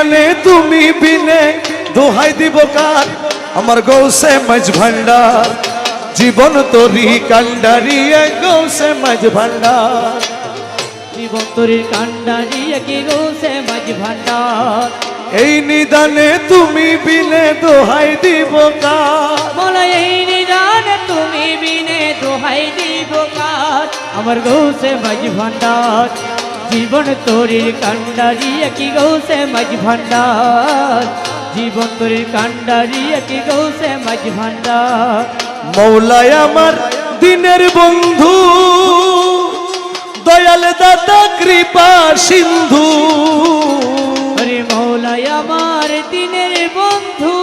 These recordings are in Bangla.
নিদানে তুমি বিনে দোহাই দিব কার? আমার গৌসে মাঝ ভান্ডার জীবন তরি কান্ডারি গৌসে মাঝ ভান্ডার। জীবন তরির কান্ডারি কি গৌসে মাঝ ভান্ডার? এই নিদানে তুমি বিনে দোহাই দিব কার? মোলা এই নিদানে তুমি বিনে দোহাই দিব কাজ আমার গৌসে মাঝ ভান্ডার। জীবন তরির কান্ডারি কি গৌসে মাঝ ভান্ডার জীবন তরির কান্ডারি কি গৌসে মাঝ ভান্ডার মৌলায় আমার দিনের বন্ধু দয়াল দাদা কৃপা সিন্ধু। হরে মৌলাই আমার দিনের বন্ধু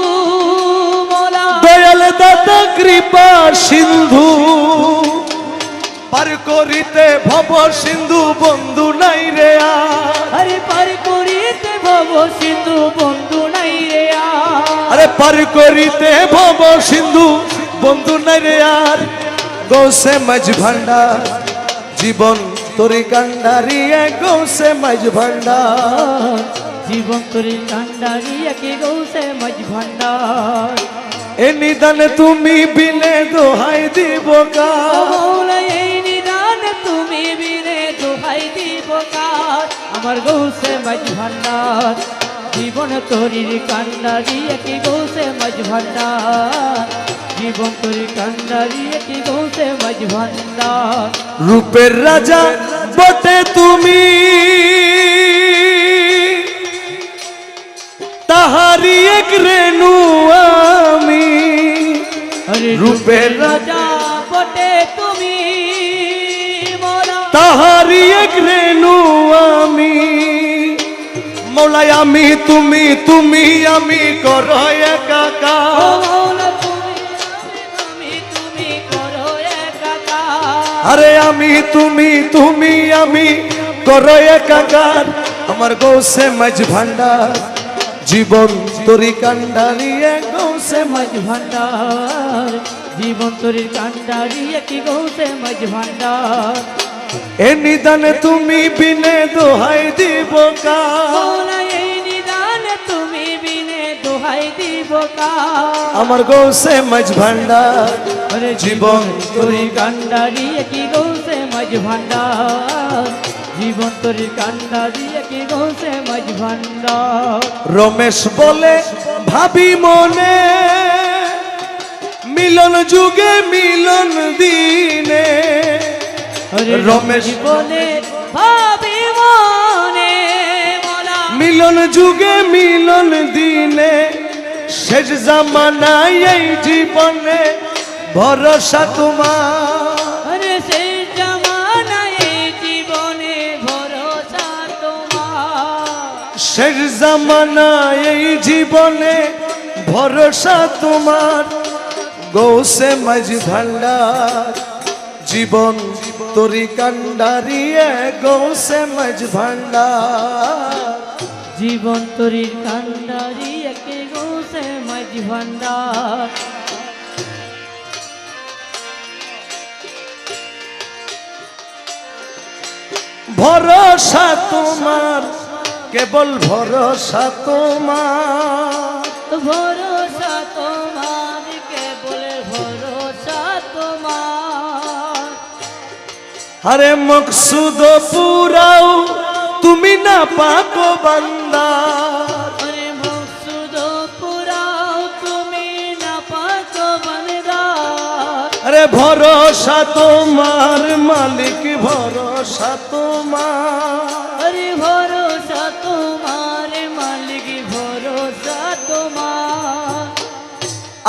মৌলা দয়াল দাদা কৃপা সিন্ধু। পার করিতে ভব সিন্ধু বন্ধু নাই রে আর। পার করিতে ভব সিন্ধু বন্ধু নাই রে আর। পার করিতে ভব সিন্ধু বন্ধু নাই রে আর গৌসে মাঝ ভান্ডার জীবন তোরি কান্ডারি গৌসে মাঝ ভান্ডার জীবন তরি কান্ডারি একে গৌসে মাঝ ভান্ডার এ নিদানে তুমি বিনে দোহাই দিব কা আমার গৌসে মাঝ ভান্ডার জীবন তরির কান্ডারি একে গৌসে মাঝ ভান্ডার জীবন তরির কান্ডারি একে গৌসে মাঝ ভান্ডার রূপের রাজা বটে তুমি। তাহারি এক রেণু আমি। রূপের রাজা তাহারি এক রেণু আমি। মৌলাই আমি, তুমি তুমি, আমি কর একাকা আরে, আমি, তুমি তুমি, আমি করো একাকার আমার গৌসে মাঝ ভান্ডার, জীবন তরি কান্ডারি গৌসে মাঝ ভান্ডার। জীবন তরির কান্ডারি একটি গৌসে মাঝ ভান্ডার। এ নিদানে তুমি বিনে দোহাই দিব কা? আমার গৌসে মাঝ ভান্ডার জীবন তরির কান্ডারি একটি গৌসে মাঝ ভান্ডার। জীবন তরির কান্ডারি একটি গৌসে মাঝ ভান্ডার। রমেশ বলে ভাবি মনে মিলন যুগে মিলন দিনে। রমেশ। বলে ভাবি মনে মোলা মিলন যুগে মিলন দিনে শেষ জামানায় এই জীবনে ভরসা তোমার। আরে সেই জামানায় এই জীবনে ভরসা তোমার। শেষ জামানায় এই জীবনে ভরসা তোমার। গৌসে মাঝি ভান্ডার জীবন তরি কান্ডারিয়ে গৌসে মাঝ ভান্ডার জীবন তরির কান্ডারি একে গোসে মাঝ ভান্ডার ভরসা তোমার কেবল ভরসা তোমার। ভরসা আরে মকসুদ পুরাও তুমি না পাকো বান্দা। আরে ভরসা তোমার মালিক ভরসা তোমার। আরে ভরসা তোমার মালিক ভরসা তোমার।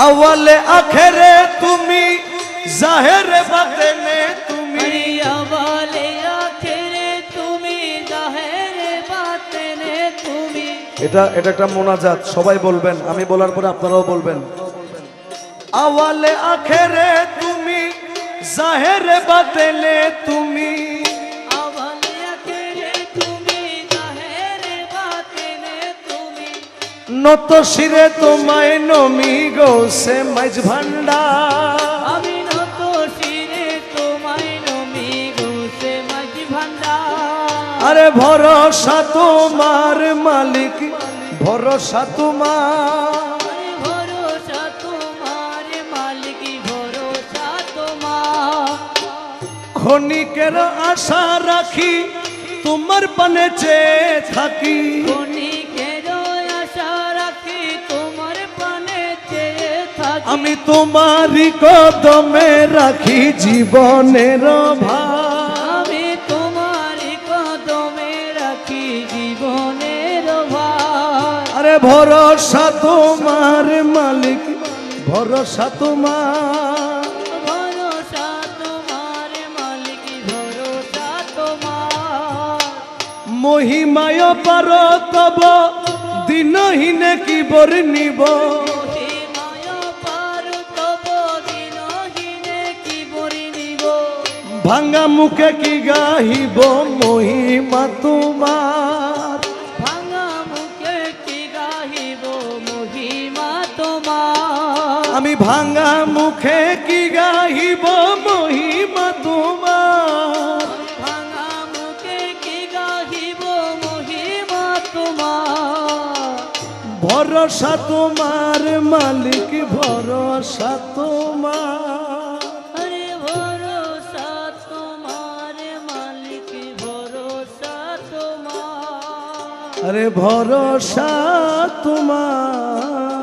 আওয়ালে আখেরে তুমি জাহেরে বাতেনে তুমি। এটা এটা একটা মোনাজাত সবাই বলবেন আমি বলার পরে আপনারাও বলবেন। আওয়ালে আখেরে তুমি জাহেরে বাতেনে তুমি। আওয়ালে তুমি জাহেরে বাতেনে তুমি। নত শিরে তোমায় নমি গো সে মাঝ ভান্ডার। আরে ভরসা তোমার মালিক ভরসা তোমার। ভরসা তোমার মালিক ভরসা তোমার। ক্ষণিকের আশা রাখি তোমার পানে চেয়ে থাকি। ক্ষণিকের আশা রাখি তোমার পানে চেয়ে থাকি। আমি তোমারই কদমে রাখি জীবনের ভার ভরসা তোমার মালিক ভরসা তোমার। ভরসা তোমার মালিক ভরসা তোমার। মহিমায় পার তব দিনহীনে কি বর্ণিব তব দিনহীনে কি বরিনিব ভাঙ্গা মুখে কি গাহিব মহিমা তোমার? আমি ভাঙা মুখে কি গাহিব মহিমা তোমার? ভাঙা মুখে কি গাহিব মহিমা তোমার? ভরসা তোমার মালিক ভরসা তোমার। আরে ভরসা তোমার।